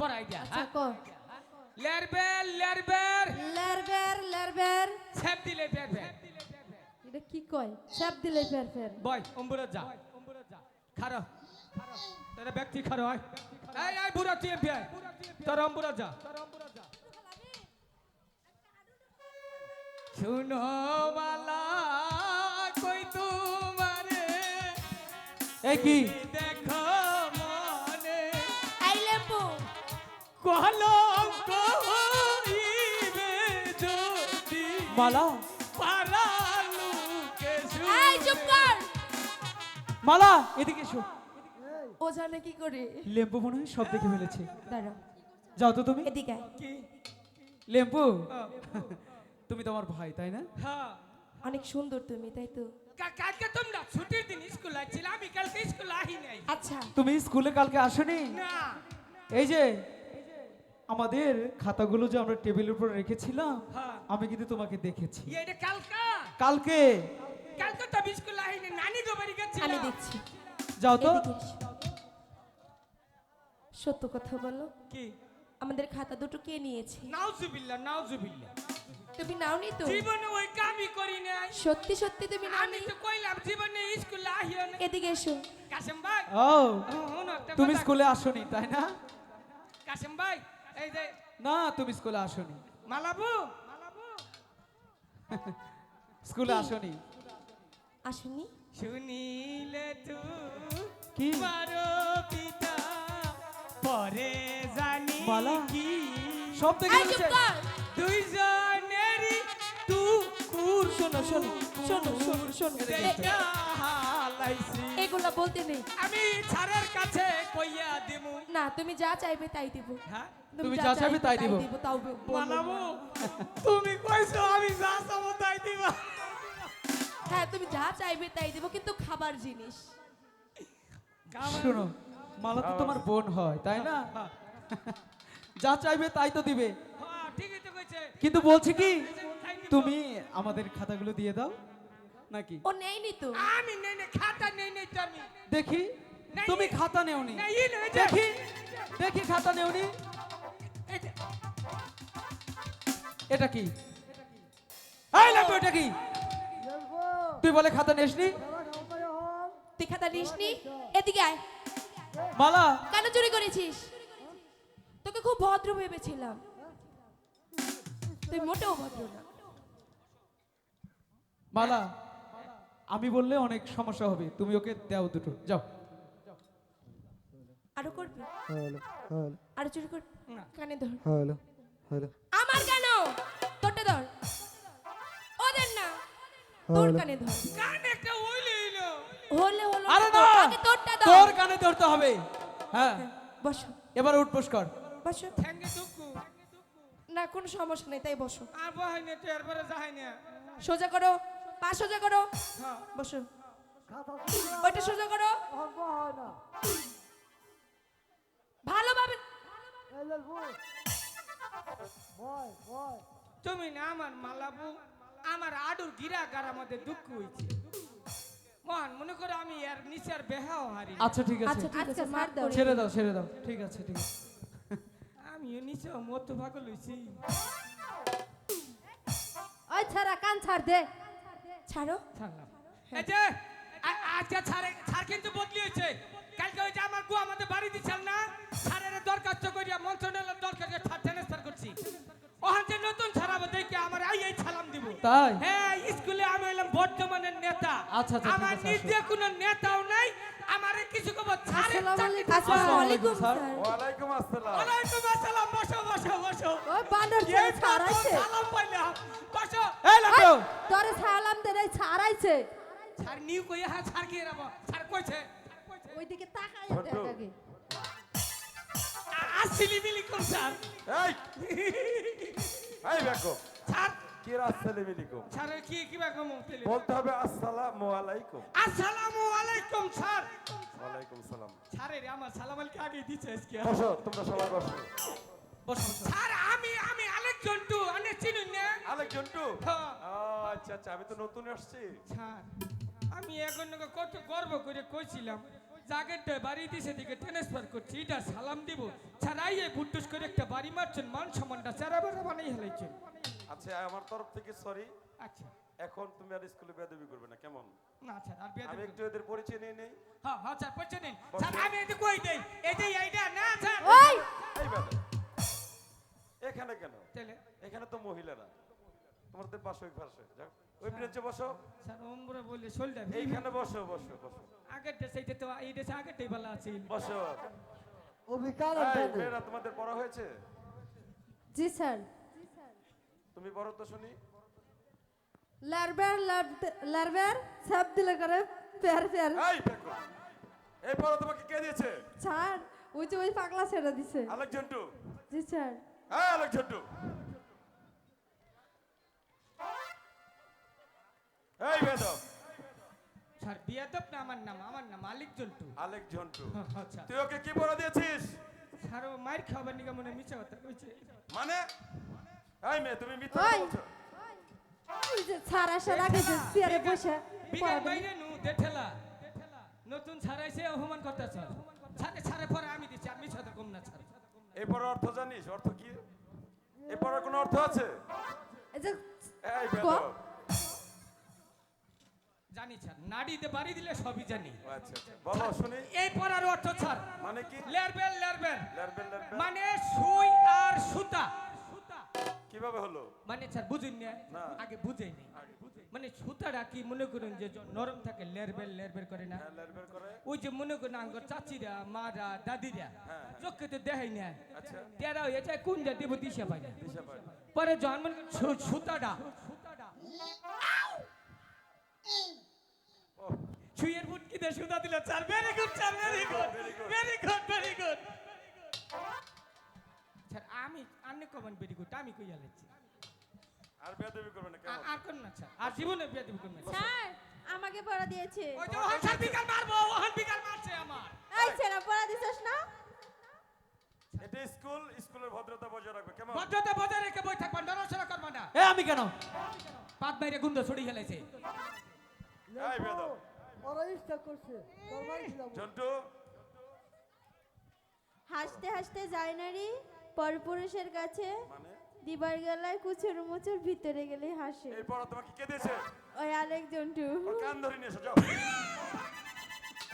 পড়াই দিয়া আচ্ছা ক লেরবের লেরবের লেরবের লেরবের সেপ দিলে বের এটা কি কয়? চাপ দিলে ফের ফের বয় অম্বুরা যা। খারো। তোরা ব্যক্তি খারো আয়। এই আয় বুড়া তুই এমপি আয়। তোর অম্বুরা যা। শুনো মালা কই তোমারে? এই কি? কলঙ্ক হইবে যদি মালা। এই চুপ কর। মালা এদিকে এসো। ও জানে কি করে। লেম্পু মনে হয় সব দেখে ফেলেছে। দাঁড়াও। যাও তো তুমি। এদিকে লেম্পু? তুমি তোমার ভাই তাই না? হ্যাঁ অনেক সুন্দর তুমি তাই তো। কালকে তোমরা ছুটির দিন স্কুল আছিল আমি কালকে স্কুল আহি নাই। আচ্ছা। তুমি স্কুলে কালকে আসোনি? না। এই যে আমাদের খাতাগুলো যে আমরা টেবিলের উপর রেখেছিলাম হ্যাঁ। আমি কিন্তু তোমাকে দেখেছি। এটা কালকা? কালকে? কালকে তো আমি স্কুল নানি গো বাড়ি গেছিল। আমি দেখছি। যাও তো। সত্য কথা বলো। কি? আমাদের খাতা দুটো কে নিয়েছে? নাউজুবিল্লাহ নাউজুবিল্লাহ। তুমি নাওনি তো? জীবনে ওই কামই করি নাই। সত্যি সত্যি তুমি আমি তো কইলাম জীবনে স্কুল আহিও না। এদিকে এসো। কাসেম ভাই। ও তুমি স্কুলে আসোনি তাই না? কাসেম ভাই না তুমি স্কুলে আসোনি। মালাবু? মালাবু স্কুলে আসোনি। আসুনি? শুনিলে তু কি? মারো পিতা পরে জানি? কি? সব ফেলেছে দুইজনেরই তু কুর শোনো শোনো শোনো শোনো শোনো দেখা এগুলা বলতে নেই। আমি ছাড়ের কাছে কইয়া দিমু। না তুমি যা চাইবে তাই দিব। হ্যাঁ? তুমি যা চাইবে তাই দিব। তাও। মালাবু তুমি কইছো আমি যা চাবো তাই দিবা। হ্যাঁ তুমি যা চাইবে তাই দিব কিন্তু খাবার জিনিস। শোনো মালা তো তোমার বোন হয় তাই না? যা চাইবে তাই তো দিবে। হ্যাঁ ঠিকই তো কইছে। কিন্তু বলছি কি তুমি আমাদের খাতাগুলো দিয়ে দাও। নাকি? ও নেয়নি তো। আমি নেই নেই খাতা নেই নেই তো আমি। দেখি তুমি খাতা নেওনি। দেখি দেখি খাতা নেওনি। এটা কি? এই লাগবে এটা কি? তুই বলে খাতা নেসনি? তুই খাতা নিসনি? এদিকে আয়। মালা। কেন চুরি করেছিস? তোকে খুব ভদ্র ভেবেছিলাম। তুই মোটেও ভদ্র না। মালা আমি বললে অনেক সমস্যা হবে। তুমি ওকে দাও দুটো। যাও। আরও করবি? Hello hello. আরও চুরি করবি না। কানে ধর। Hello hello. আমার কেন তোরটা ধর। ওদের না। তোর কানে ধর। কান একটা ওইলে এলো হলে হলো আরে না। আগে তোরটা ধর। তোর কানে ধরতে হবে। হ্যাঁ। বসো। এবার উঠবোস কর বসো। ঠ্যাঙ্গে টুকু। না কোনো সমস্যা নেই তাই বসো। আর বহাই না তো এরপরে যাহাই না। সোজা করো। পা সোজা করো। বসো। ওইটা সোজা করো। ভালোভাবে তুমি না আমার মালাবু আমার আডুর গিরা গারা মধ্যে দুঃখ হইছে। মহান মনে করো আমি এর নিচের বেহাও হারি আচ্ছা ঠিক আছে। আচ্ছা ঠিক আছে মার দাও। ছেড়ে দাও ছেড়ে দাও। ঠিক আছে ঠিক আছে। আমিও নিচে মত ভাগল হইছি। ওই ছাড়া কান ছাড় দে। ছাড়ো। ছাড়লাম এই যে আজকে ছাড়ে ছাড় কিন্তু বদলি হয়েছে। কালকে ওই যে আমার গু আমাদের বাড়ি দিচ্ছেন না ছাড়ের দরখাস্ত করিয়া মন্ত্রণালয়ের দরকার ছাড় ট্রান্সফার করছি। ওখান যে নতুন ছাড়াবো দেখে আমার এই এই ছালাম দিব। তাই? হ্যাঁ স্কুলে আমি হলাম বর্তমানের নেতা। আচ্ছা, আচ্ছা, আমার নিজে কোনো নেতাও আসসালামু আলাইকুম স্যার। স্যার ওয়ালাইকুম আসসালাম। ওয়ালাইকুম আসসালাম বসো বসো বসো। ওই বানর ছেলে ছাড়াইছে। সালাম পাইলাম। বসো। এই লাগো তোরে সালাম দে রে ছাড়াইছে। ছাড় নিউ কই হ্যাঁ ছাড় কি রাবো? ছাড় কইছে। ওইদিকে তাকাই ছোট্ট। দেখ আগে। আ- আসছিলি বিলি কোন স্যার। এই। এই ছাড় কি রাসসালামু আলাইকুম ছাড় কি কিবা কম বলতে হবে আসসালামু আলাইকুম আসসালামু আলাইকুম স্যার ওয়ালাইকুম সালাম। ছাড়ে আমার সালাম আলাইকে আগে দিছে আজকে। বসো তোমরা সবাই বসো। বসো বসো। স্যার আমি আমি আলেক জন্টু আনে চিনুন না। আলেক জন্টু হ্যাঁ। আচ্ছা আচ্ছা আমি তো নতুন আসছি। স্যার আমি এখন কত গর্ব করে কইছিলাম জাগেরটা বাড়ি দিছে দিকে ট্রান্সফার করছি এটা সালাম দিব। ছাড়াই বুটুস করে একটা বাড়ি মারছেন মান সম্মানটা চারা বানাই হেলাইছেন। আচ্ছা আমার তরফ থেকে সরি আচ্ছা। এখন তুমি আর স্কুলে বেয়াদবি করবে না কেমন? না স্যার আর বিয়ে আমি একটু এদের পরিচয় নিয়ে নেই। হ্যাঁ হ্যাঁ স্যার নিন। স্যার আমি এতে কই দেই? এই যে এইটা না স্যার। ওই এই বেয়াদব এখানে কেন? তাহলে? এখানে তো মহিলারা। তোমাদের পাশে ওই পাশে যাও ওই ব্রেঞ্চে বসো। স্যার ওমরা বললে শোলটা এইখানে বসো বসো বসো। আগের দেশে এইটা তো এই দেশে আগেরটাই ভালো আছে। বসো। অভিকার তোমাদের পড়া হয়েছে? জি স্যার। তুমি পড়ো তো শুনি। লারবার লারবার সব দিলে করে প্যার প্যার। এই ফেকো এই পড়া তোমাকে কে দিয়েছে? স্যার ওই যে ওই পাগলা ছেড়ে দিছে। আলেক ঝন্টু। জি স্যার হ্যাঁ আলেক ঝন্টু। এই বেদব স্যার বিয়াদব না আমার নাম আমার নাম মালিক জন্টু আলেক ঝন্টু। আচ্ছা তুই ওকে কি পড়া দিয়েছিস? স্যার ও মাইর খাবার নিকা মনে মিছা কথা কইছে। মানে? এই মেয়ে তুমি মিথ্যা ওই। বলছো ওই যে স্যার আসা লাগেছে চেয়ারে বসে পড়াবেন। বাইরে নু দেঠেলা নতুন ছাড়াইছে অপমান করতেছ। ছাড়ে ছাড়ে পরে আমি দিচ্ছি আমি সাথে কম না ছাড়। এই পড়ার অর্থ জানিস অর্থ কি? এই পড়ার কোনো অর্থ আছে? এই যে এই? বেদব। জানি স্যার নাড়িতে বাড়ি দিলে সবই জানি। আচ্ছা আচ্ছা। বলো শুনি। এই পড়ার অর্থ স্যার মানে কি? লেরবেল লেরবেল। লেরবেল লেরবেল। মানে সুই আর সুতা। কীভাবে হলো? মানে স্যার বুঝুন না। আগে বুঝেই নেই মানে সুতাটা কি মনে করেন যে নরম থাকে লেরবেল লেরবেল করে না? হ্যাঁ ওই যে মনে করেন আঙ্গর চাচিরা মারা দাদিরা। চোখে তো দেখাই না। আচ্ছা। তেরা কোন যা দেব দিশা পাই না। পরে সু- সুতাটা ও। ছুঁয়ের ফুটকি দিয়ে সুতা দিলে চার very good good very good আমি আপনি গুড আমি কইয়া লেছি আর বেয়াদবি করবে না আর কোন না স্যার আর জীবনে বিয়ে দিব স্যার আমাকে পড়া দিয়েছে। ওই যে ওহান স্যার বিকাল মারবো ওহান বিকাল মারছে আমার। এই ছেলে পড়া দিছিস না? এটা স্কুল স্কুলের ভদ্রতা বজায় রাখবে কেমন? ভদ্রতা বজায় রেখে বই থাকবা নড়াচড়া করবা না। এ আমি কেন? পাত বাইরে গুন্দ ছড়ি খেলাইছে এই ওরা ইচ্ছা করছে ছিলাম ঝন্টু হাসতে হাসতে যায় নারী পরপুরুষের কাছে মানে? দিবার গেলায় কুচুর মুচুর ভিতরে গেলে হাসে। এরপর তোমাকে কে দিয়েছে? ওই আরেকজন টু। কান ধরে নিয়ে এসো যাও।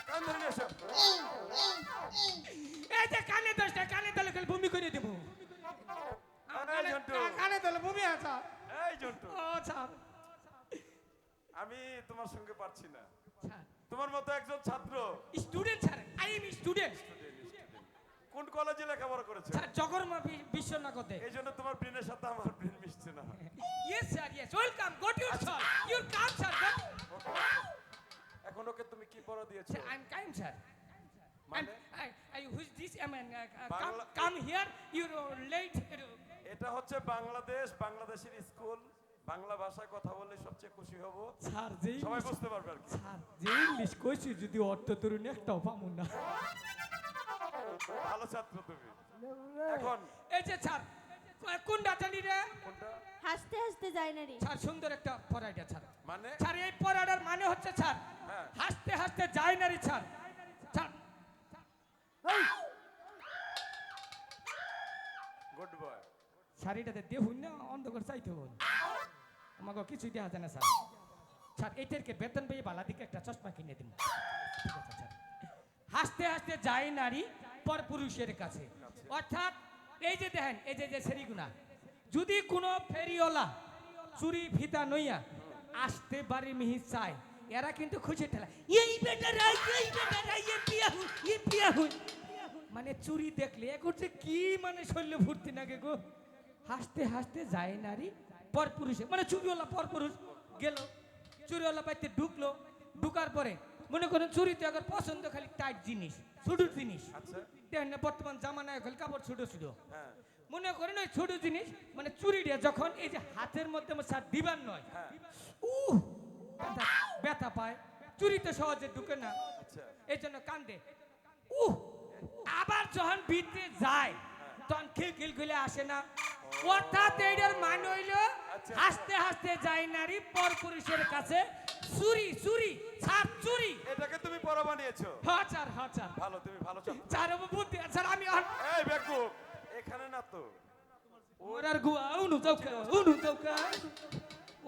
কান ধরে নিয়ে এসো। স্যার এখন ওকে তুমি কি পড়া দিয়েছ? আই এম কাইম স্যার মানে? I, I, who's this? I mean, uh, come, Bangla- come here. You're late. এটা হচ্ছে বাংলাদেশ বাংলাদেশের স্কুল। বাংলা ভাষায় কথা বললে সবচেয়ে খুশি হব। স্যার যেই সবাই বুঝতে পারবে আর কি। স্যার যে ইংলিশ কইছি যদি অর্থ তরুণ একটাও পামু না। ভালো ছাত্র তুমি। এখন এই যে স্যার কোনটা জানি রে? হাসতে হাসতে যায় নারী স্যার সুন্দর একটা পড়াইটা স্যার মানে? স্যার এই পড়াটার মানে হচ্ছে স্যার। হাসতে হাসতে যায় না রে স্যার স্যার গুড বয়। শাড়িটাতে দেখুন না অন্ধকার চাইতে হন আমাকে কিছুই দেওয়া যায় না স্যার স্যার এটাকে বেতন পেয়ে বালা দিকে একটা চশমা কিনে দিন। স্যার হাসতে হাসতে যায় নারী পর পুরুষের কাছে। অর্থাৎ এই যে দেখেন, এই যে যে সেরিগুনা যদি কোনো ফেরিওয়ালা চুরি, ফিতা নইয়া আসতে বাড়ি মিহি চায়, এরা কিন্তু খুশি ঠেলা এই এই এই বিয়া হুই মানে চুরি দেখলে এখন যে কি মানে শৈল্য ফুর্তি নাগে গো? হাসতে হাসতে যায় নারী পর পুরুষে মানে চুরিওয়ালা পর পুরুষ গেল, চুরিওয়ালা পাইতে ঢুকলো। ঢুকার পরে মনে করেন চুরিতে আবার পছন্দ খালি টাইট জিনিস ছোট জিনিস। আচ্ছা। দেখেন না বর্তমান জামানায় খালি কাপড় ছোট ছোট। হ্যাঁ। মনে করেন ওই ছোট জিনিস মানে চুরিটা যখন এই যে হাতের মধ্যে স্যার দিবার নয় হ্যাঁ। ব্যথা পায়। চুরিতে সহজে ঢুকে না। আচ্ছা। এই জন্য কান্দে। উহ আবার যখন ভিতরে যায় তখন খিল খিল খুলে আসে না। অর্থাৎ এইটার মান হইল আচ্ছা। হাসতে হাসতে যায় নারী পর পুরুষের কাছে চুরি চুরি স্যার চুরি। পড়া বানিয়েছো হ্যাঁ স্যার হ্যাঁ স্যার ভালো তুমি ভালো ছাত্র স্যার আমার বুদ্ধি স্যার আমি এই বেকুব এখানে না তো। ওরার গুয়া উনু চৌকা উনু চৌকা।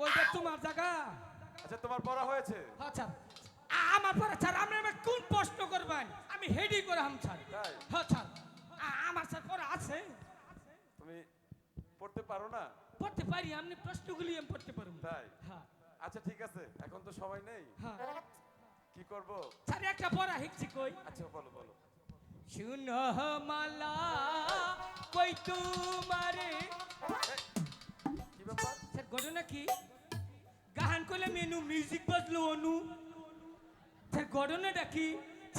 ওইটা তোমার জায়গা। আচ্ছা তোমার পড়া হয়েছে? হ্যাঁ স্যার আমার পরে স্যার আপনি আমার কোন প্রশ্ন করবেন? আমি হেডি করে হাম স্যার? হ্যাঁ স্যার আমার স্যার পড়া আছে। তুমি পড়তে পারো না? পড়তে পারি আপনি প্রশ্নগুলি আমি পড়তে পারব। তাই? হ্যাঁ। আচ্ছা ঠিক আছে এখন তো সময় নেই। হ্যাঁ। কি করব? স্যার একটা পড়া শিখছি কই? আচ্ছা বলো বলো। শুন মালা কই তোমারে? কি ব্যাপার? স্যার ঘটনা কি গান করলে মেনু মিউজিক বাজলো অনু। স্যার ঘটনাটা কি?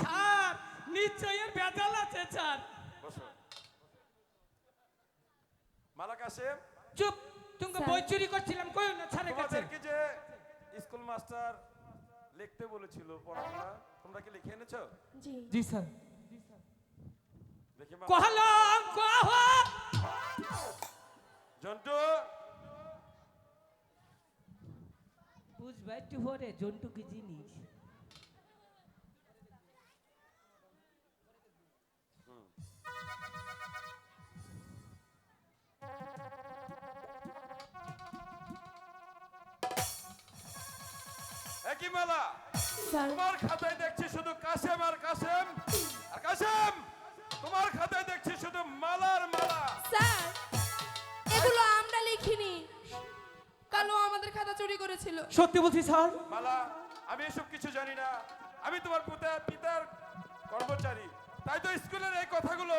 স্যার নিশ্চয়ের বেজাল আছে স্যার বসো। মালা কাশেম চুপ তুমি। বই চুরি করছিলাম কই না স্যারের কাছে। তোমাদেরকে যে স্কুল মাস্টার লিখতে বলেছিল পড়াশোনা। তোমরা কি লিখে এনেছো? জি। জি স্যার। দেখি মা। কহলং কহ জন্টু। বুঝবা একটু পরে জন্টু কি জিনিস। একই মেলা। তোমার খাতায় দেখছি শুধু কাশেম আর কাশেম আর কাশেম তোমার খাতায় দেখছি শুধু মালার মালা। স্যার এগুলো আমরা লিখিনি। কালো আমাদের খাতা চুরি করেছিল। সত্যি বলছি স্যার? মালা আমি এসব কিছু জানি না। আমি তোমার পিতা পিতার কর্মচারী। তাই তো স্কুলের এই কথাগুলো